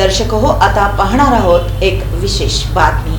दर्शक हो आता पाहणार आहोत एक विशेष बातमी.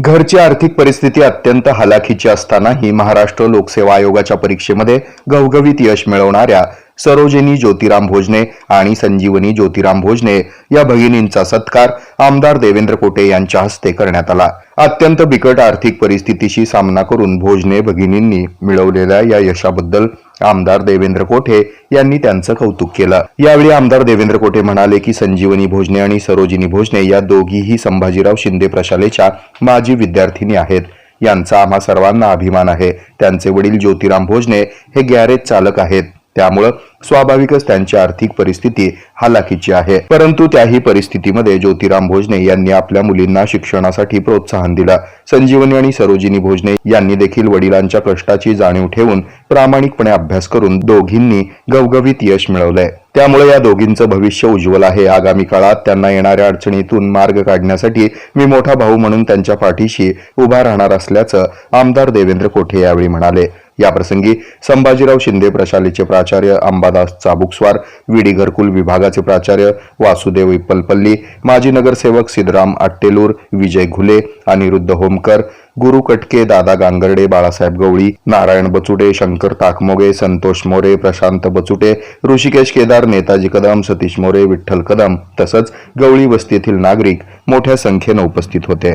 घरची आर्थिक परिस्थिती अत्यंत हलाखीची असतानाही महाराष्ट्र लोकसेवा आयोगाच्या परीक्षेमध्ये घवघवीत यश मिळवणाऱ्या सरोजिनी ज्योतिराम भोजने आणि संजीवनी ज्योतिराम भोजने या भगिनींचा सत्कार आमदार देवेंद्र कोटे यांच्या हस्ते करण्यात आला. अत्यंत बिकट आर्थिक परिस्थितीशी सामना करून भोजने भगिनींनी मिळवलेल्या या यशाबद्दल आमदार देवेंद्र कोठे यांनी त्यांचं कौतुक केलं. यावेळी आमदार देवेंद्र कोठे म्हणाले की संजीवनी भोजने आणि सरोजिनी भोजने या दोघीही संभाजीराव शिंदे प्रशालेच्या माजी विद्यार्थिनी आहेत. यांचा आम्हा सर्वांना अभिमान आहे. त्यांचे वडील ज्योतिराम भोजने हे गॅरेज चालक आहेत. त्यामुळं स्वाभाविकच त्यांची आर्थिक परिस्थिती हालाकीची आहे. परंतु त्याही परिस्थितीमध्ये ज्योतिराम भोजने यांनी आपल्या मुलींना शिक्षणासाठी प्रोत्साहन दिलं. संजीवनी आणि सरोजिनी भोजने यांनी देखील वडिलांच्या कष्टाची जाणीव ठेवून प्रामाणिकपणे अभ्यास करून दोघींनी गवगवीत यश मिळवलंय. त्यामुळे या दोघींचं भविष्य उज्ज्वल आहे. आगामी काळात त्यांना येणाऱ्या अडचणीतून मार्ग काढण्यासाठी मी मोठा भाऊ म्हणून त्यांच्या पाठीशी उभा राहणार असल्याचं आमदार देवेंद्र कोठे यावेळी म्हणाले. याप्रसंगी संभाजीराव शिंदे प्रशालेचे प्राचार्य अंबादास चाबुकस्वार विडी घरकुल विभागाचे प्राचार्य वासुदेव इप्पलपल्ली माजी नगरसेवक सिद्धराम आट्टेलूर विजय घुले अनिरुद्ध होमकर गुरु कटके दादा गांगर्डे बाळासाहेब गवळी नारायण बचुटे शंकर ताकमोगे संतोष मोरे प्रशांत बचुटे ऋषिकेश केदार नेताजी कदम सतीश मोरे विठ्ठल कदम तसंच गवळी वस्तीतील नागरिक मोठ्या संख्येनं उपस्थित होते.